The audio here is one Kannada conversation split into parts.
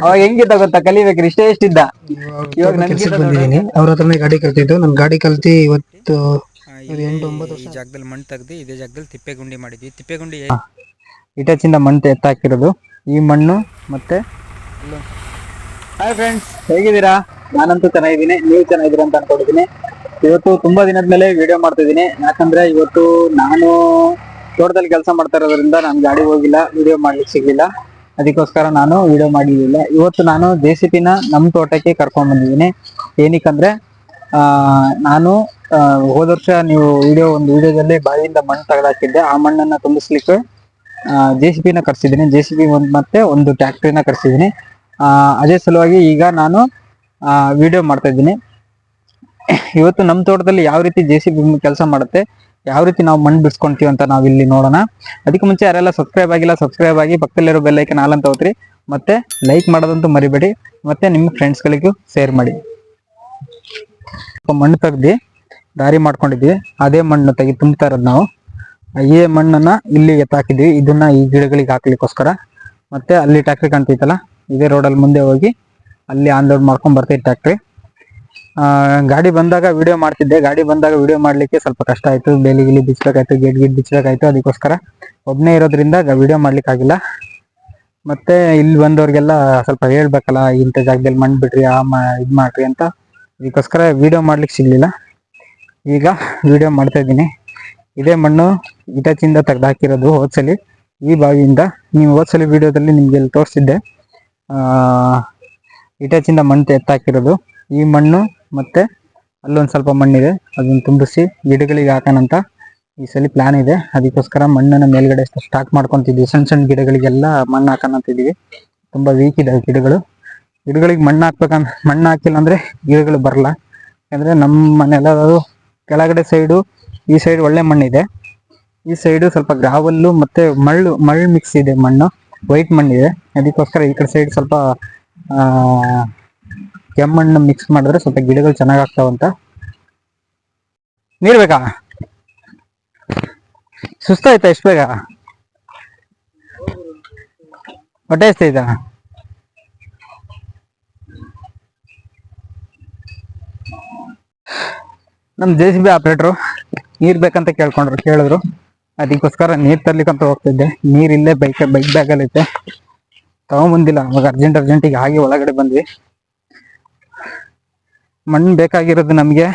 ಅವಾಗ ಹೆಂಗಿದ್ದ ಗೊತ್ತಾ? ಕಲಿಬೇಕ್ರಿ ಇಷ್ಟೇ ಇಷ್ಟಿದ್ದ. ಇವಾಗ ನನಗೆ ಕೆಲ್ಸಕ್ಕೆ ಬಂದಿದ್ದೀನಿ. ಅವ್ರ ಹತ್ರನೇ ಗಾಡಿ ಕಲ್ತಿದ್ದು. ನನ್ ಗಾಡಿ ಕಲ್ತಿ ಇವತ್ತು ಇಲ್ಲಿ ಎಂಟು ಒಂಬತ್ತು ವರ್ಷ ಜಾಗದಲ್ಲಿ ಮಣ್ಣು ತೆಗ್ದು ಇದೇ ಜಾಗದಲ್ಲಿ ತಿಪ್ಪೆಗುಂಡಿ ಮಾಡಿದ್ವಿ. ತಿಪ್ಪೆಗುಂಡಿ ಇಟಚಿಂದ ಮಣ್ಣು ಎತ್ತಾಕಿರೋದು ಈ ಮಣ್ಣು ಮತ್ತೆ ಹಾಯ್ ಫ್ರೆಂಡ್ಸ್ ಹೇಗಿದ್ದೀರಾ? ನಾನಂತೂ ಚೆನ್ನಾಗಿದ್ದೀನಿ. ನೀವು ಚೆನ್ನಾಗಿದ್ದೀರಾ ಅಂತ ಅನ್ಕೊಂಡಿದ್ದೀನಿ. ಇವತ್ತು ತುಂಬಾ ದಿನದ ಮೇಲೆ ವಿಡಿಯೋ ಮಾಡ್ತಾ ಇದ್ದೀನಿ ಯಾಕಂದ್ರೆ ಇವತ್ತು ನಾನು ತೋಟದಲ್ಲಿ ಕೆಲಸ ಮಾಡ್ತಾ ಇರೋದ್ರಿಂದ ನಾನು ಗಾಡಿ ಹೋಗಿಲ್ಲ ವಿಡಿಯೋ ಮಾಡ್ಲಿಕ್ಕೆ ಸಿಗ್ಲಿಲ್ಲ. ಅದಕ್ಕೋಸ್ಕರ ನಾನು ವಿಡಿಯೋ ಮಾಡಿರಲಿಲ್ಲ. ಇವತ್ತು ನಾನು ಜೆ ಸಿ ಪಿನ ನಮ್ಮ ತೋಟಕ್ಕೆ ಕರ್ಕೊಂಡ್ ಬಂದಿದ್ದೀನಿ. ಏನಕ್ಕಂದ್ರೆ ನಾನು ಹೋದ ವರ್ಷ ನೀವು ವಿಡಿಯೋ ಒಂದು ವಿಡಿಯೋದಲ್ಲಿ ಬಾವಿಯಿಂದ ಮಣ್ಣು ತೆಗೆದಾಕಿದ್ದೆ. ಆ ಮಣ್ಣನ್ನ ತುಂಬಿಸ್ಲಿಕ್ಕೆ ಜೆ ಸಿ ಪಿನ ಕರ್ಸಿದ್ದೀನಿ. ಜೆ ಸಿ ಪಿ ಒಂದು ಮತ್ತೆ ಒಂದು ಟ್ಯಾಕ್ಟ್ರಿನ ಕರ್ಸಿದ್ದೀನಿ. ಅದೇ ಸಲುವಾಗಿ ಈಗ ನಾನು ವಿಡಿಯೋ ಮಾಡ್ತಾ ಇದ್ದೀನಿ. ಇವತ್ತು ನಮ್ಮ ತೋಟದಲ್ಲಿ ಯಾವ ರೀತಿ ಜೆ ಸಿ ಬಿ ಕೆಲಸ ಮಾಡುತ್ತೆ? ಯಾವ ರೀತಿ ನಾವು ಮಣ್ಣು ಬಿಡಿಸ್ಕೊಂತೀವಿ ಅಂತ ನಾವು ಇಲ್ಲಿ ನೋಡೋಣ. ಅದಕ್ಕೆ ಮುಂಚೆ ಯಾರೆಲ್ಲ ಸಬ್ಸ್ಕ್ರೈಬ್ ಆಗಿಲ್ಲ ಸಬ್ಸ್ಕ್ರೈಬ್ ಆಗಿ ಪಕ್ಕದಲ್ಲಿರೋ ಬೆಲ್ಲೈಕನ್ ಆಲ್ ಅಂತ ಹೋಗ್ರಿ ಮತ್ತೆ ಲೈಕ್ ಮಾಡೋದಂತೂ ಮರಿಬೇಡಿ. ಮತ್ತೆ ನಿಮ್ಮ ಫ್ರೆಂಡ್ಸ್ಗಳಿಗೂ ಶೇರ್ ಮಾಡಿ. ಮಣ್ಣು ತೆಗ್ದು ದಾರಿ ಮಾಡ್ಕೊಂಡಿದ್ವಿ. ಅದೇ ಮಣ್ಣು ತೆಗಿ ತುಂಬ್ತಾ ಇರೋದು ನಾವು. ಈ ಮಣ್ಣನ್ನ ಇಲ್ಲಿ ಎತ್ತಾಕಿದ್ವಿ. ಇದನ್ನ ಈ ಗಿಡಗಳಿಗೆ ಹಾಕ್ಲಿಕ್ಕೋಸ್ಕರ. ಮತ್ತೆ ಅಲ್ಲಿ ಟ್ಯಾಕ್ಟ್ರಿ ಕಾಣ್ತೈತಲ್ಲ ಇದೇ ರೋಡಲ್ಲಿ ಮುಂದೆ ಹೋಗಿ ಅಲ್ಲಿ ಆನ್ಲೋಡ್ ಮಾಡ್ಕೊಂಡು ಮಾಡ್ಕೊಂಡ್ ಟ್ಯಾಕ್ಟ್ರಿ ಗಾಡಿ ಬಂದಾಗ ವಿಡಿಯೋ ಮಾಡ್ತಿದ್ದೆ. ಗಾಡಿ ಬಂದಾಗ ವಿಡಿಯೋ ಮಾಡ್ಲಿಕ್ಕೆ ಸ್ವಲ್ಪ ಕಷ್ಟ ಆಯಿತು. ಬೇಲಿ ಗಿಲಿ ಬಿಚ್ಚಬೇಕಾಯ್ತು ಗೇಟ್ ಗಿಟ್ ಬಿಚ್ಚಬೇಕಾಯ್ತು ಅದಕ್ಕೋಸ್ಕರ. ಒಬ್ಬನೇ ಇರೋದ್ರಿಂದ ವಿಡಿಯೋ ಮಾಡ್ಲಿಕ್ಕೆ ಆಗಿಲ್ಲ. ಮತ್ತೆ ಇಲ್ಲಿ ಬಂದವ್ರಿಗೆಲ್ಲ ಸ್ವಲ್ಪ ಹೇಳ್ಬೇಕಲ್ಲ, ಇಂಥ ಜಾಗದಲ್ಲಿ ಮಣ್ಣು ಬಿಡ್ರಿ, ಆ ಇದು ಮಾಡಿರಿ ಅಂತ. ಇದಕ್ಕೋಸ್ಕರ ವಿಡಿಯೋ ಮಾಡ್ಲಿಕ್ಕೆ ಸಿಗ್ಲಿಲ್ಲ. ಈಗ ವಿಡಿಯೋ ಮಾಡ್ತಾ ಇದ್ದೀನಿ. ಇದೇ ಮಣ್ಣು ಇಟಚಿಂದ ತೆಗ್ದಾಕಿರೋದು ಹೋದ್ಸಲಿ. ಈ ಬಾವಿಯಿಂದ ನೀವು ಹೋದ್ಸಲಿ ವಿಡಿಯೋದಲ್ಲಿ ನಿಮಗೆ ಇಲ್ಲಿ ತೋರಿಸಿದ್ದೆ ಇಟಚಿಂದ ಮಣ್ಣು ಎತ್ತಾಕಿರೋದು ಈ ಮಣ್ಣು ಮತ್ತೆ ಅಲ್ಲೊಂದು ಸ್ವಲ್ಪ ಮಣ್ಣಿದೆ. ಅದನ್ನ ತುಂಬಿಸಿ ಗಿಡಗಳಿಗೆ ಹಾಕೋಣಂತ ಈ ಸಲ ಪ್ಲಾನ್ ಇದೆ. ಅದಕ್ಕೋಸ್ಕರ ಮಣ್ಣನ್ನ ಮೇಲ್ಗಡೆ ಸ್ಟಾಕ್ ಮಾಡ್ಕೊಂತಿದ್ವಿ. ಸಣ್ಣ ಸಣ್ಣ ಗಿಡಗಳಿಗೆಲ್ಲ ಮಣ್ಣು ಹಾಕೋಣಂತಿದ್ದೀವಿ ತುಂಬಾ ವೀಕ್ ಇದೆ ಗಿಡಗಳು. ಗಿಡಗಳಿಗೆ ಮಣ್ಣು ಹಾಕ್ಬೇಕಂದ್ರೆ ಮಣ್ಣು ಹಾಕಿಲ್ಲ ಅಂದ್ರೆ ಗಿಡಗಳು ಬರಲ್ಲ. ಯಾಕಂದ್ರೆ ನಮ್ಮ ಮನೆಲ್ಲ ಕೆಳಗಡೆ ಸೈಡು ಈ ಸೈಡ್ ಒಳ್ಳೆ ಮಣ್ಣಿದೆ. ಈ ಸೈಡು ಸ್ವಲ್ಪ ಗ್ರಾವಲ್ಲು ಮತ್ತೆ ಮಳ್ಳು ಮಳ್ಳು ಮಿಕ್ಸ್ ಇದೆ ಮಣ್ಣು. ವೈಟ್ ಮಣ್ಣಿದೆ. ಅದಕ್ಕೋಸ್ಕರ ಈ ಕಡೆ ಸೈಡ್ ಸ್ವಲ್ಪ ಕೆಮ್ಮಣ್ಣು ಮಿಕ್ಸ್ ಮಾಡಿದ್ರೆ ಸ್ವಲ್ಪ ಗಿಡಗಳು ಚೆನ್ನಾಗ್ ಆಗ್ತಾವಂತ ನೀರ್ ಬೇಕಾ? ಸುಸ್ತಾಯ್ತಾ ಎಷ್ಟು ಬೇಗ? ಹೊಟ್ಟೆ ಎಷ್ಟೈತಾ ನಮ್ ಜೆ ಸಿ ಬಿ ಆಪ್ರೇಟ್ರು ನೀರ್ ಬೇಕಂತ ಕೇಳ್ಕೊಂಡ್ರು, ಕೇಳಿದ್ರು. ಅದಕ್ಕೋಸ್ಕರ ನೀರ್ ತರ್ಲಿಕ್ಕಂತ ಹೋಗ್ತಿದ್ದೆ ನೀರ್ ಇಲ್ಲೇ ಬೈಕ್ ಬೈಕ್ ಬ್ಯಾಗಲ್ಲಿ ಐತೆ. ತಗೊಂಬಂದಿಲ್ಲ, ಅವಾಗ ಅರ್ಜೆಂಟ್ ಅರ್ಜೆಂಟಿಗೆ ಹಾಗೆ ಒಳಗಡೆ ಬಂದ್ವಿ. ಮಣ್ಣು ಬೇಕಾಗಿರೋದು ನಮಗೆ.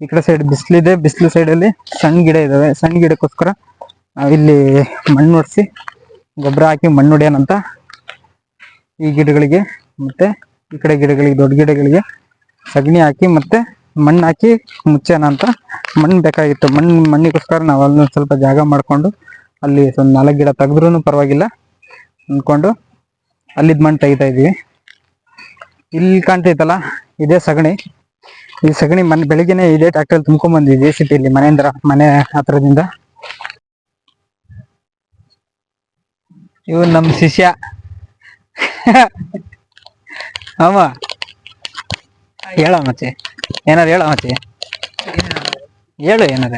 ಈ ಕಡೆ ಸೈಡ್ ಬಿಸಿಲಿದೆ, ಬಿಸಿಲು ಸೈಡಲ್ಲಿ ಸಣ್ಣ ಗಿಡ ಇದಾವೆ. ಸಣ್ಣ ಗಿಡಕ್ಕೋಸ್ಕರ ಇಲ್ಲಿ ಮಣ್ಣು ಒಡಿಸಿ ಗೊಬ್ಬರ ಹಾಕಿ ಮಣ್ಣು ಹೊಡೆಯೋಣಂತ ಈ ಗಿಡಗಳಿಗೆ ಮತ್ತೆ ಈ ಕಡೆ ಗಿಡಗಳಿಗೆ, ದೊಡ್ಡ ಗಿಡಗಳಿಗೆ ಸಗಣಿ ಹಾಕಿ ಮತ್ತೆ ಮಣ್ಣು ಹಾಕಿ ಮುಚ್ಚೋಣ ಅಂತ ಮಣ್ಣು ಬೇಕಾಗಿತ್ತು. ಮಣ್ಣು, ಮಣ್ಣಿಗೋಸ್ಕರ ನಾವು ಅಲ್ಲಿ ಸ್ವಲ್ಪ ಜಾಗ ಮಾಡಿಕೊಂಡು ಅಲ್ಲಿ ಒಂದು ನಾಲ್ಕು ಗಿಡ ತೆಗೆದ್ರೂ ಪರವಾಗಿಲ್ಲ ಅಂದ್ಕೊಂಡು ಅಲ್ಲಿದ್ದ ಮಣ್ಣು ತೆಗಿತಾ ಇದ್ದೀವಿ ಇಲ್ಲಿ ಕಾಣ್ತೈತಲ್ಲ ಇದೇ ಸಗಣಿ. ಈ ಸಗಣಿ ಮನೆ, ಬೆಳಿಗ್ಗೆನೆ ಇದೇ ಟ್ರ್ಯಾಕ್ಟರ್ ತುಂಬ್ಕೊಂಡ್ ಬಂದ್ವಿ ಜೆ ಸಿ ಇಲ್ಲಿ ಮನೆಯಿಂದ ಮನೆ ಹತ್ರದಿಂದ. ಇವ್ ನಮ್ ಶಿಷ್ಯ. ಅಮ್ಮ. ಹೇಳ ಮತ್ತೆ ಏನಾರ ಹೇಳ ಮತ್ತೆ ಹೇಳು ಏನಾರ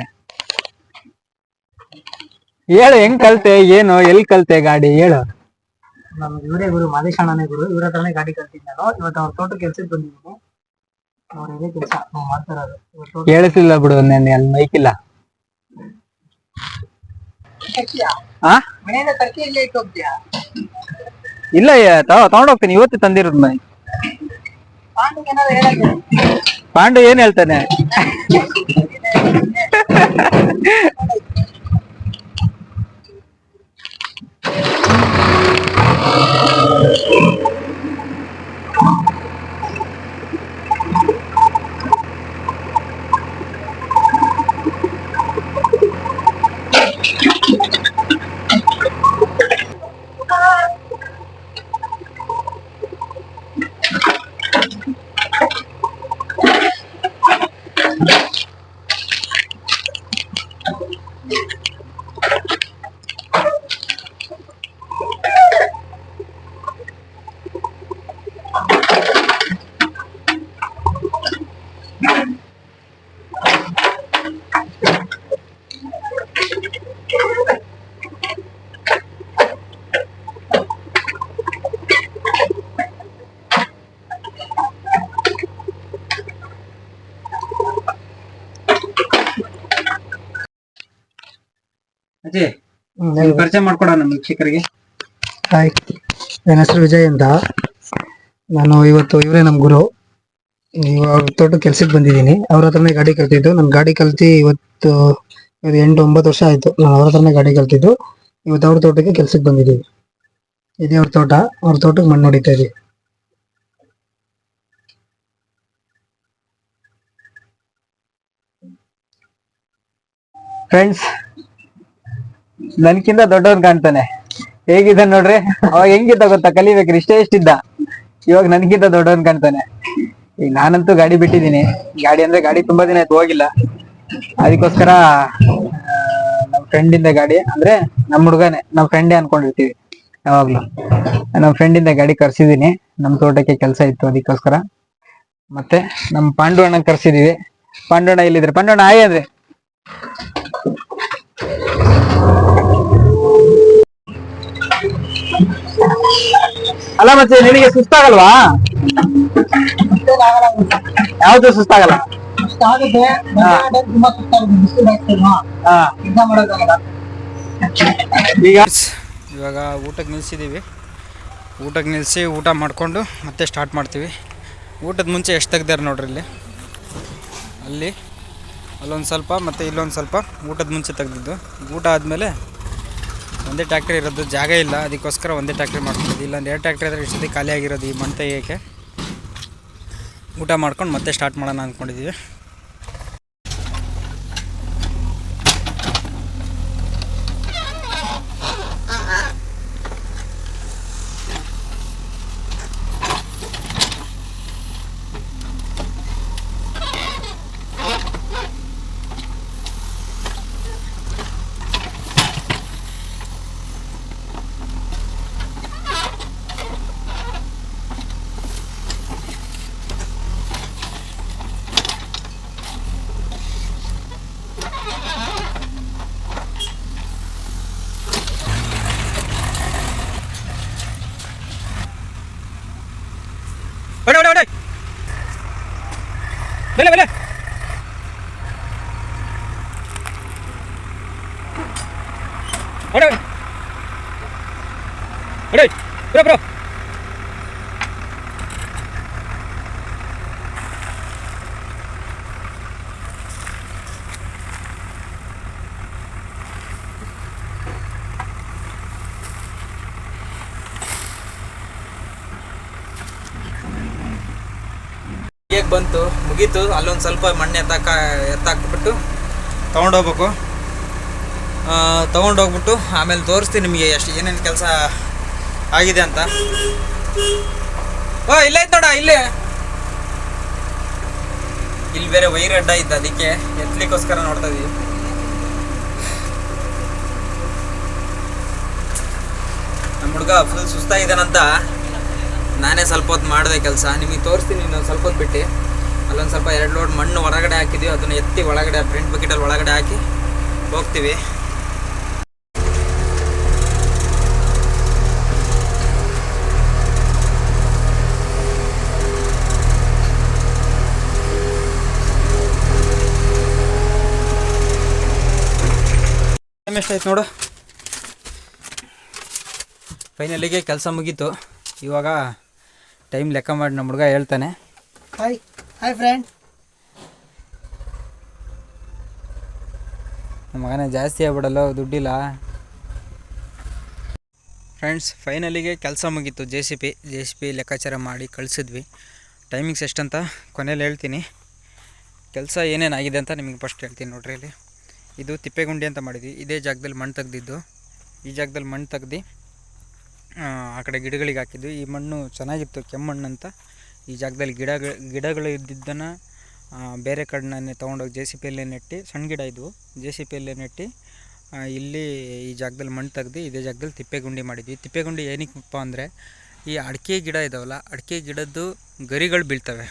ಹೇಳು, ಹೆಂಗ್ ಕಲ್ತೆ, ಏನು, ಎಲ್ಲಿ ಕಲ್ತೆ ಗಾಡಿ, ಹೇಳು. ನಮ್ಮ ಇವರೇ ಗುರು ಮಾದೇಶಣ್ಣನೇ ಗುರು. ಇವ್ರ ಹತ್ರನೇ ಗಾಡಿ ಕಲ್ತಿದ್ದು ಇವತ್ತು ಅವ್ರ ತೋಟ ಕೆಲ್ಸಕ್ಕೆ ಬಂದಿದ್ದೀನಿ. ಕೆಲಸ ಕೇಳಿಸ್ಲಿಲ್ಲ ಬಿಡು ನೆನ್ನೆ ಅಲ್ಲಿ ಮೈಕ್ ಇಲ್ಲ. ಇಲ್ಲ ತಗೊಂಡ್ ಹೋಗ್ತೀನಿ ಇವತ್ತು ತಂದಿರೋದು ಮೈ ಪಾಂಡಿಗೆ ಪಾಂಡು ಏನ್ ಹೇಳ್ತಾನೆ? ನಿಮ್ ಪರಿಚಯ ಮಾಡ್ಕೊಡೋಣ ನಮ್ಮ ವೀಕ್ಷಕರಿಗೆ ಹಾಯ್ ನನ್ನ ಹೆಸರು ವಿಜಯ್ ಅಂತ. ನಾನು ಇವತ್ತು ಇವರೇ ನಮ್ಮ ಗುರು. ಇವಾಗ ತೋಟ ಕೆಲ್ಸಕ್ಕೆ ಬಂದಿದ್ದೀನಿ. ಅವ್ರ ಹತ್ರನೇ ಗಾಡಿ ಕಲ್ತಿದ್ದು. ನಾನು ಗಾಡಿ ಕಲ್ತಿ ಇವತ್ತು ಇದು ಎಂಟು ಒಂಬತ್ತು ವರ್ಷ ಆಯ್ತು. ನಾನು ಅವ್ರ ಹತ್ರನೇ ಗಾಡಿ ಕಲ್ತಿದ್ದು. ಇವತ್ತು ಅವ್ರ ತೋಟಕ್ಕೆ ಕೆಲ್ಸಕ್ಕೆ ಬಂದಿದ್ದೀವಿ ಇದೇ ಅವ್ರ ತೋಟ. ಅವ್ರ ತೋಟಕ್ಕೆ ಮಣ್ಣು ಹೊಡಿತಾ ಇದೀವಿ ಫ್ರೆಂಡ್ಸ್ ನನ್ಕಿಂತ ದೊಡ್ಡವನ್ ಕಾಣ್ತಾನೆ. ಹೇಗಿದ್ದ ನೋಡ್ರಿ? ಅವಾಗ ಹೆಂಗಿದ್ದ ಗೊತ್ತಾ? ಕಲಿಬೇಕ್ರಿ. ಇಷ್ಟೇ ಇಷ್ಟಿದ್ದ. ಇವಾಗ ನನ್ಕಿಂತ ದೊಡ್ಡವನ್ ಕಾಣ್ತಾನೆ. ಈಗ ನಾನಂತೂ ಗಾಡಿ ಬಿಟ್ಟಿದ್ದೀನಿ. ಗಾಡಿ ಅಂದ್ರೆ ಗಾಡಿ ತುಂಬಾ ದಿನ ಆಯ್ತು, ಹೋಗಿಲ್ಲ. ಅದಕ್ಕೋಸ್ಕರ ನಮ್ಮ ಫ್ರೆಂಡಿಂದ ಗಾಡಿ, ಅಂದ್ರೆ ನಮ್ಮ ಹುಡುಗನೇ, ನಮ್ಮ ಫ್ರೆಂಡೇ ಅನ್ಕೊಂಡಿರ್ತೀವಿ ಯಾವಾಗ್ಲೂ. ನಮ್ಮ ಫ್ರೆಂಡಿಂದ ಗಾಡಿ ಕರ್ಸಿದೀನಿ ನಮ್ಮ ತೋಟಕ್ಕೆ ಕೆಲಸ ಇತ್ತು ಅದಕ್ಕೋಸ್ಕರ. ಮತ್ತೆ ನಮ್ಮ ಪಾಂಡು ಅಣ್ಣ ಕರ್ಸಿದೀವಿ. ಪಾಂಡು ಅಣ್ಣ ಇಲ್ಲಿದ್ರೆ ಪಾಂಡು ಅಣ್ಣ ಆಯ್ ಅಂದ್ರೆ ಅಲ್ಲ ಮತ್ತೆ ನಿನಗೆ ಸುಸ್ತಾಗಲ್ವಾ? ಯಾವ್ದು ಸುಸ್ತಾಗಲ್ಲ? ಹಾ. ಈಗ? ಇವಾಗ ಊಟಕ್ಕೆ ನಿಲ್ಸಿದ್ದೀವಿ ಊಟಕ್ಕೆ ನಿಲ್ಲಿಸಿ ಊಟ ಮಾಡಿಕೊಂಡು ಮತ್ತೆ ಸ್ಟಾರ್ಟ್ ಮಾಡ್ತೀವಿ. ಊಟದ ಮುಂಚೆ ಎಷ್ಟು ತೆಗ್ದಾರೆ ನೋಡ್ರಿ ಇಲ್ಲಿ? ಅಲ್ಲಿ ಅಲ್ಲೊಂದು ಸ್ವಲ್ಪ ಮತ್ತು ಇಲ್ಲೊಂದು ಸ್ವಲ್ಪ ಊಟದ ಮುಂಚೆ ತೆಗ್ದಿದ್ದು. ಊಟ ಆದಮೇಲೆ ಒಂದೇ ಟ್ಯಾಕ್ಟ್ರಿ ಇರೋದು, ಜಾಗ ಇಲ್ಲ. ಅದಕ್ಕೋಸ್ಕರ ಒಂದೇ ಟ್ಯಾಕ್ಟ್ರಿ ಮಾಡ್ಕೊಂಡಿದ್ದು ಇಲ್ಲ ಒಂದು ಎರಡು ಟ್ಯಾಕ್ಟ್ರಿ ಇದ್ರೆ ಇಷ್ಟೊತ್ತಿಗೆ ಖಾಲಿ ಆಗಿರೋದು ಈ ಮಣ್ಣು ತೆಗಿಯೋಕ್ಕೆ ಊಟ ಮಾಡ್ಕೊಂಡು ಮತ್ತೆ ಸ್ಟಾರ್ಟ್ ಮಾಡೋಣ ಅಂದ್ಕೊಂಡಿದ್ದೀವಿ ಹೊಡೆ ಹೊಡೆ ಹೊಡೆ ಬೆಲೆ ಬೆಲೆ ಹೊಡೆ ಹೊಡೆ ಹೊಡೆ ಬ್ರೋ ಬ್ರೋ ಹೇಗೆ ಬಂತು, ಮುಗೀತು. ಅಲ್ಲೊಂದು ಸ್ವಲ್ಪ ಮಣ್ಣು ಎತ್ತಾಕ, ಎತ್ತಾಕ್ಬಿಟ್ಟು ತೊಗೊಂಡೋಗ್ಬೇಕು. ತೊಗೊಂಡೋಗ್ಬಿಟ್ಟು ಆಮೇಲೆ ತೋರಿಸ್ತೀನಿ ನಿಮಗೆ ಎಷ್ಟು ಏನೇನು ಕೆಲಸ ಆಗಿದೆ ಅಂತ. ಓ, ಇಲ್ಲೇ ಐತೆ ನೋಡ, ಇಲ್ಲೇ. ಇಲ್ಲಿ ಬೇರೆ ವೈರ್ ಅಡ್ಡ ಇತ್ತು ಅದಕ್ಕೆ ಎತ್ತಲಿಕ್ಕೋಸ್ಕರ ನೋಡ್ತಾ ಇದೀವಿ. ನಮ್ಮ ಹುಡುಗ ಫುಲ್ ಸುಸ್ತಾಗಿದ್ದಾನಂತ ನಾನೇ ಸ್ವಲ್ಪ ಹೊತ್ತು ಮಾಡಿದೆ ಕೆಲಸ. ನಿಮಗೆ ತೋರಿಸ್ತೀನಿ ಇನ್ನೊಂದು ಸ್ವಲ್ಪ ಹೊತ್ತು ಬಿಟ್ಟು. ಅಲ್ಲೊಂದು ಸ್ವಲ್ಪ ಎರಡು ಲೋಡ್ ಮಣ್ಣು ಹೊರಗಡೆ ಹಾಕಿದ್ವಿ, ಅದನ್ನು ಎತ್ತಿ ಒಳಗಡೆ ಪ್ರಿಂಟ್ ಬಕೆಟಲ್ಲಿ ಒಳಗಡೆ ಹಾಕಿ ಹೋಗ್ತೀವಿ. ಎಷ್ಟಾಯ್ತು ನೋಡು? ಫೈನಲಿಗೆ ಕೆಲಸ ಮುಗೀತು. ಇವಾಗ ಟೈಮ್ ಲೆಕ್ಕ ಮಾಡಿ ನಮ್ಮ ಹುಡುಗ ಹೇಳ್ತಾನೆ. ಹಾಯ್ ಹಾಯ್ ಫ್ರೆಂಡ್ ನಮ್ಮ ಮಗನೇ ಜಾಸ್ತಿ ಆಗ್ಬಿಡಲ್ಲ ದುಡ್ಡಿಲ್ಲ. ಫ್ರೆಂಡ್ಸ್ ಫೈನಲಿಗೆ ಕೆಲಸ ಮುಗೀತು. J C P J C P ಲೆಕ್ಕಾಚಾರ ಮಾಡಿ ಕಳಿಸಿದ್ವಿ. ಟೈಮಿಂಗ್ಸ್ ಎಷ್ಟಂತ ಕೊನೆಯಲ್ಲಿ ಹೇಳ್ತೀನಿ. ಕೆಲಸ ಏನೇನಾಗಿದೆ ಅಂತ ನಿಮಗೆ ಫಸ್ಟ್ ಹೇಳ್ತೀನಿ ನೋಡ್ರಿ ಇಲ್ಲಿ. ಇದು ತಿಪ್ಪೆಗುಂಡಿ ಅಂತ ಮಾಡಿದ್ವಿ. ಇದೇ ಜಾಗದಲ್ಲಿ ಮಣ್ಣು ತೆಗ್ದಿದ್ದು. ಈ ಜಾಗದಲ್ಲಿ ಮಣ್ಣು ತೆಗ್ದು ಆ, ಆ ಕಡೆ ಗಿಡಗಳಿಗೆ ಹಾಕಿದ್ವಿ. ಈ ಮಣ್ಣು ಚೆನ್ನಾಗಿತ್ತು ಕೆಮ್ಮಣ್ಣು ಅಂತ ಈ ಜಾಗದಲ್ಲಿ ಗಿಡಗಳು ಗಿಡಗಳು ಇದ್ದಿದ್ದನ್ನು ಬೇರೆ ಕಡೆನೇ ತೊಗೊಂಡೋಗಿ ಜೆ ಸಿ ಪಿಯಲ್ಲೇ ನೆಟ್ಟು ಸಣ್ಣ ಗಿಡ ಇದ್ವು. ಜೆ ಸಿ ಪಿಯಲ್ಲೇ ನೆಟ್ಟು ಇಲ್ಲಿ ಈ ಜಾಗದಲ್ಲಿ ಮಣ್ಣು ತೆಗ್ದು ಇದೇ ಜಾಗದಲ್ಲಿ ತಿಪ್ಪೆಗುಂಡಿ ಮಾಡಿದ್ವಿ. ತಿಪ್ಪೆಗುಂಡಿ ಏನಕ್ಕಪ್ಪ ಅಂದರೆ, ಈ ಅಡಿಕೆ ಗಿಡ ಇದಾವಲ್ಲ, ಅಡಿಕೆ ಗಿಡದ್ದು ಗರಿಗಳು ಬೀಳ್ತವೆ.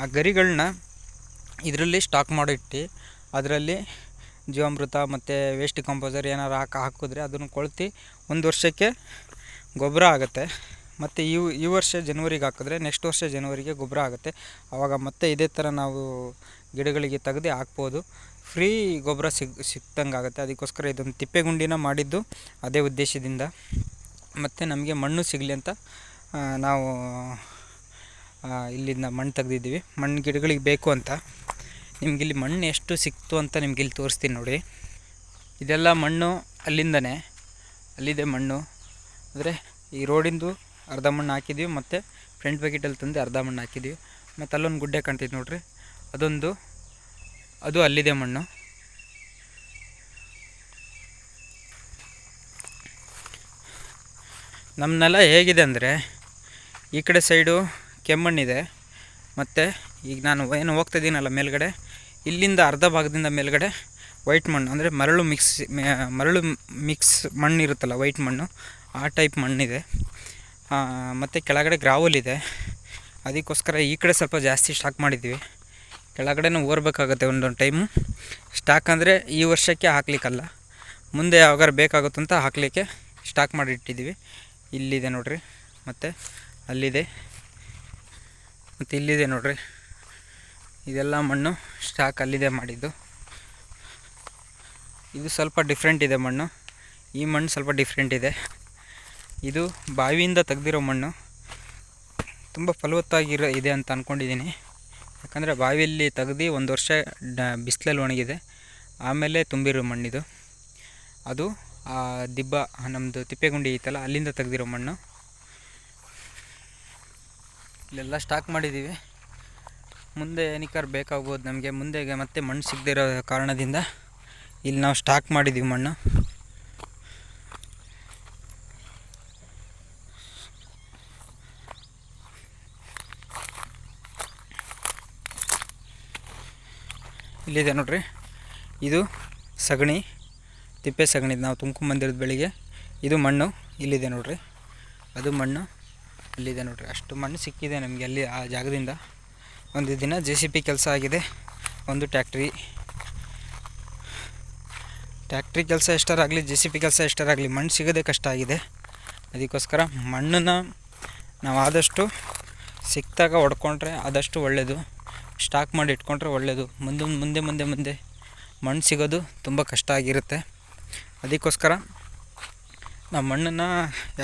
ಆ ಗರಿಗಳನ್ನ ಇದರಲ್ಲಿ ಸ್ಟಾಕ್ ಮಾಡಿಟ್ಟು ಅದರಲ್ಲಿ ಜೀವಾಮೃತ ಮತ್ತು ವೇಸ್ಟ್ ಕಂಪೋಸರ್ ಏನಾರು ಹಾಕಿ, ಹಾಕಿದ್ರೆ ಅದನ್ನು ಕೊಳ್ತಿ ಒಂದು ವರ್ಷಕ್ಕೆ ಗೊಬ್ಬರ ಆಗುತ್ತೆ. ಮತ್ತು ಈ ಈ ವರ್ಷ ಜನವರಿಗೆ ಹಾಕಿದ್ರೆ ನೆಕ್ಸ್ಟ್ ವರ್ಷ ಜನವರಿಗೆ ಗೊಬ್ಬರ ಆಗುತ್ತೆ. ಆವಾಗ ಮತ್ತೆ ಇದೇ ಥರ ನಾವು ಗಿಡಗಳಿಗೆ ತೆಗ್ದು ಹಾಕ್ಬೋದು. ಫ್ರೀ ಗೊಬ್ಬರ ಸಿಗ್ ಸಿಕ್ತಂಗೆ ಆಗುತ್ತೆ. ಅದಕ್ಕೋಸ್ಕರ ಇದೊಂದು ತಿಪ್ಪೆಗುಂಡಿನ ಮಾಡಿದ್ದು ಅದೇ ಉದ್ದೇಶದಿಂದ. ಮತ್ತು ನಮಗೆ ಮಣ್ಣು ಸಿಗಲಿ ಅಂತ ನಾವು ಇಲ್ಲಿಂದ ಮಣ್ಣು ತೆಗೆದಿದ್ದೀವಿ. ಮಣ್ಣು ಗಿಡಗಳಿಗೆ ಬೇಕು ಅಂತ. ನಿಮ್ಗೆ ಇಲ್ಲಿ ಮಣ್ಣು ಎಷ್ಟು ಸಿಕ್ತು ಅಂತ ನಿಮ್ಗೆ ಇಲ್ಲಿ ತೋರಿಸ್ತೀನಿ ನೋಡಿ. ಇದೆಲ್ಲ ಮಣ್ಣು ಅಲ್ಲಿಂದನೇ. ಅಲ್ಲಿದೆ ಮಣ್ಣು. ಅಂದರೆ ಈ ರೋಡಿಂದು ಅರ್ಧ ಮಣ್ಣು ಹಾಕಿದ್ದೀವಿ ಮತ್ತು ಫ್ರಂಟ್ ಬಕೆಟಲ್ಲಿ ತಂದು ಅರ್ಧ ಮಣ್ಣು ಹಾಕಿದ್ದೀವಿ. ಮತ್ತು ಅಲ್ಲೊಂದು ಗುಡ್ಡೆ ಕಾಣ್ತೈತೆ ನೋಡ್ರಿ. ಅದೊಂದು, ಅದು ಅಲ್ಲಿದೆ ಮಣ್ಣು. ನಮ್ಮ ನೆಲ ಹೇಗಿದೆ ಅಂದರೆ ಈ ಕಡೆ ಸೈಡು ಕೆಮ್ಮಣ್ಣಿದೆ. ಮತ್ತು ಈಗ ನಾನು ಏನು ಹೋಗ್ತಾ ಇದ್ದೀನಲ್ಲ ಮೇಲ್ಗಡೆ, ಇಲ್ಲಿಂದ ಅರ್ಧ ಭಾಗದಿಂದ ಮೇಲ್ಗಡೆ ವೈಟ್ ಮಣ್ಣು, ಅಂದರೆ ಮರಳು ಮಿಕ್ಸ್ ಮರಳು ಮಿಕ್ಸ್ ಮಣ್ಣು ಇರುತ್ತಲ್ಲ ವೈಟ್ ಮಣ್ಣು, ಆ ಟೈಪ್ ಮಣ್ಣಿದೆ. ಮತ್ತು ಕೆಳಗಡೆ ಗ್ರಾವಲ್ ಇದೆ. ಅದಕ್ಕೋಸ್ಕರ ಈ ಕಡೆ ಸ್ವಲ್ಪ ಜಾಸ್ತಿ ಸ್ಟಾಕ್ ಮಾಡಿದ್ದೀವಿ. ಕೆಳಗಡೆನೂ ಓರ್ಬೇಕಾಗುತ್ತೆ ಒಂದೊಂದು ಟೈಮು ಸ್ಟಾಕ್ ಅಂದರೆ ಈ ವರ್ಷಕ್ಕೆ ಹಾಕ್ಲಿಕ್ಕಲ್ಲ. ಮುಂದೆ ಯಾವಾಗಾರು ಬೇಕಾಗುತ್ತಂತ ಹಾಕಲಿಕ್ಕೆ ಸ್ಟಾಕ್ ಮಾಡಿಟ್ಟಿದ್ದೀವಿ. ಇಲ್ಲಿದೆ ನೋಡ್ರಿ. ಮತ್ತು ಅಲ್ಲಿದೆ. ಮತ್ತು ಇಲ್ಲಿದೆ ನೋಡ್ರಿ. ಇದೆಲ್ಲ ಮಣ್ಣು ಸ್ಟಾಕ್ ಅಲ್ಲಿದೆ ಮಾಡಿದ್ದು. ಇದು ಸ್ವಲ್ಪ ಡಿಫ್ರೆಂಟ್ ಇದೆ ಮಣ್ಣು. ಈ ಮಣ್ಣು ಸ್ವಲ್ಪ ಡಿಫ್ರೆಂಟ್ ಇದೆ. ಇದು ಬಾವಿಯಿಂದ ತೆಗೆದಿರೋ ಮಣ್ಣು. ತುಂಬ ಫಲವತ್ತಾಗಿರೋ ಇದೆ ಅಂತ ಅಂದ್ಕೊಂಡಿದ್ದೀನಿ ಯಾಕಂದರೆ ಬಾವಿಯಲ್ಲಿ ತೆಗ್ದು ಒಂದು ವರ್ಷ ಡ ಬಿಸಿಲಲ್ಲಿ ಒಣಗಿದೆ. ಆಮೇಲೆ ತುಂಬಿರೋ ಮಣ್ಣಿದು. ಅದು ಆ ದಿಬ್ಬ ನಮ್ಮದು ತಿಪ್ಪೆಗುಂಡಿ ಐತಲ್ಲ, ಅಲ್ಲಿಂದ ತೆಗ್ದಿರೋ ಮಣ್ಣು. ಇಲ್ಲೆಲ್ಲ ಸ್ಟಾಕ್ ಮಾಡಿದ್ದೀವಿ ಮುಂದೆ ಏನಕ್ಕಾರು ಬೇಕಾಗ್ಬೋದು ನಮಗೆ. ಮುಂದೆಗೆ ಮತ್ತೆ ಮಣ್ಣು ಸಿಗದಿರೋ ಕಾರಣದಿಂದ ಇಲ್ಲಿ ನಾವು ಸ್ಟಾಕ್ ಮಾಡಿದ್ದೀವಿ ಮಣ್ಣು. ಇಲ್ಲಿದೆ ನೋಡ್ರಿ. ಇದು ಸಗಣಿ, ತಿಪ್ಪೆ ಸಗಣಿ ನಾವು ತುಂಬ್ಕೊಂಬಂದಿರೋದು ಬೆಳಿಗ್ಗೆ. ಇದು ಮಣ್ಣು, ಇಲ್ಲಿದೆ ನೋಡ್ರಿ. ಅದು ಮಣ್ಣು, ಇಲ್ಲಿದೆ ನೋಡ್ರಿ. ಅಷ್ಟು ಮಣ್ಣು ಸಿಕ್ಕಿದೆ ನಮಗೆ ಅಲ್ಲಿ ಆ ಜಾಗದಿಂದ. ಒಂದು ದಿನ ಜೆ ಸಿ ಪಿ ಕೆಲಸ ಆಗಿದೆ. ಒಂದು ಟ್ಯಾಕ್ಟ್ರಿ. ಟ್ಯಾಕ್ಟ್ರಿ ಕೆಲಸ ಎಷ್ಟರಾಗಲಿ ಜೆ ಸಿ ಪಿ ಕೆಲಸ ಎಷ್ಟರಾಗಲಿ, ಮಣ್ಣು ಸಿಗೋದೇ ಕಷ್ಟ ಆಗಿದೆ. ಅದಕ್ಕೋಸ್ಕರ ಮಣ್ಣನ್ನು ನಾವು ಆದಷ್ಟು ಸಿಕ್ಕಿದಾಗ ಹೊಡ್ಕೊಂಡ್ರೆ ಆದಷ್ಟು ಒಳ್ಳೆಯದು ಸ್ಟಾಕ್ ಮಾಡಿ ಇಟ್ಕೊಂಡ್ರೆ ಒಳ್ಳೆಯದು ಮುಂದೆ ಮುಂದೆ ಮುಂದೆ ಮುಂದೆ ಮಣ್ಣು ಸಿಗೋದು ತುಂಬ ಕಷ್ಟ ಆಗಿರುತ್ತೆ. ಅದಕ್ಕೋಸ್ಕರ ನಾವು ಮಣ್ಣನ್ನು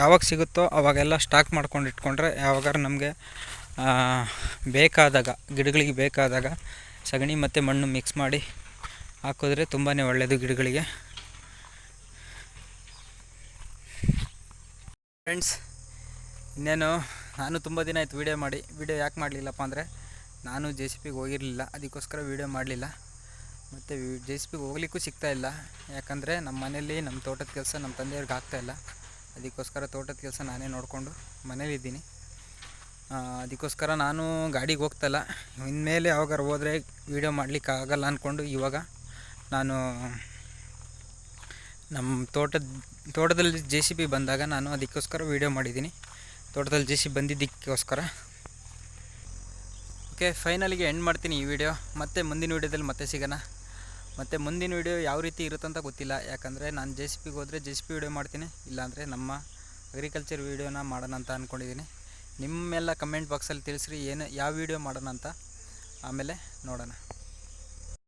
ಯಾವಾಗ ಸಿಗುತ್ತೋ ಅವಾಗೆಲ್ಲ ಸ್ಟಾಕ್ ಮಾಡ್ಕೊಂಡು ಇಟ್ಕೊಂಡ್ರೆ ಯಾವಾಗಾರು ನಮಗೆ ಬೇಕಾದಾಗ, ಗಿಡಗಳಿಗೆ ಬೇಕಾದಾಗ ಸಗಣಿ ಮತ್ತು ಮಣ್ಣು ಮಿಕ್ಸ್ ಮಾಡಿ ಹಾಕಿದ್ರೆ ತುಂಬಾ ಒಳ್ಳೆಯದು ಗಿಡಗಳಿಗೆ. ಫ್ರೆಂಡ್ಸ್ ಇನ್ನೇನು, ನಾನು ತುಂಬ ದಿನ ಆಯಿತು ವೀಡಿಯೋ ಮಾಡಿ. ವೀಡಿಯೋ ಯಾಕೆ ಮಾಡಲಿಲ್ಲಪ್ಪ ಅಂದರೆ ನಾನು ಜೆ ಸಿ ಪಿಗೆ ಹೋಗಿರಲಿಲ್ಲ, ಅದಕ್ಕೋಸ್ಕರ ವೀಡಿಯೋ ಮಾಡಲಿಲ್ಲ. ಮತ್ತು ಜೆ ಸಿ ಪಿಗೆ ಹೋಗ್ಲಿಕ್ಕೂ ಸಿಗ್ತಾ ಇಲ್ಲ. ಯಾಕಂದರೆ ನಮ್ಮ ಮನೇಲಿ ನಮ್ಮ ತೋಟದ ಕೆಲಸ ನಮ್ಮ ತಂದೆಯವ್ರಿಗೆ ಆಗ್ತಾಯಿಲ್ಲ ಅದಕ್ಕೋಸ್ಕರ ತೋಟದ ಕೆಲಸ ನಾನೇ ನೋಡಿಕೊಂಡು ಮನೇಲಿದ್ದೀನಿ ಅದಕ್ಕೋಸ್ಕರ ನಾನು ಗಾಡಿಗೆ ಹೋಗ್ತಾಯಿಲ್ಲ ಇನ್ಮೇಲೆ ಯಾವಾಗಾರು ಹೋದರೆ ವೀಡಿಯೋ ಮಾಡಲಿಕ್ಕೆ ಆಗಲ್ಲ ಅಂದ್ಕೊಂಡು ಇವಾಗ ನಾನು ನಮ್ಮ ತೋಟದ, ತೋಟದಲ್ಲಿ ಜೆ ಸಿ ಬಿ ಬಂದಾಗ ನಾನು ಅದಕ್ಕೋಸ್ಕರ ವೀಡಿಯೋ ಮಾಡಿದ್ದೀನಿ. ತೋಟದಲ್ಲಿ ಜೆ ಸಿ ಬಂದಿದ್ದಕ್ಕೋಸ್ಕರ. ಓಕೆ ಫೈನಲಿಗೆ ಎಂಡ್ ಮಾಡ್ತೀನಿ ಈ ವಿಡಿಯೋ ಮತ್ತೆ ಮುಂದಿನ ವೀಡಿಯೋದಲ್ಲಿ ಮತ್ತೆ ಸಿಗೋಣ. ಮತ್ತು ಮುಂದಿನ ವೀಡಿಯೋ ಯಾವ ರೀತಿ ಇರುತ್ತಂತ ಗೊತ್ತಿಲ್ಲ. ಯಾಕಂದರೆ ನಾನು ಜೆ ಸಿ ಪಿಗೆ ಹೋದರೆ ಜೆ ಸಿ ಪಿ ವೀಡಿಯೋ ಮಾಡ್ತೀನಿ. ಇಲ್ಲಾಂದರೆ ನಮ್ಮ ಅಗ್ರಿಕಲ್ಚರ್ ವೀಡಿಯೋನ ಮಾಡೋಣ ಅಂತ ಅಂದ್ಕೊಂಡಿದ್ದೀನಿ ನಿಮ್ಮೆಲ್ಲ ಕಮೆಂಟ್ ಬಾಕ್ಸಲ್ಲಿ ತಿಳಿಸ್ರಿ, ಏನು, ಯಾವ ವೀಡಿಯೋ ಮಾಡೋಣ ಅಂತ. ಆಮೇಲೆ ನೋಡೋಣ.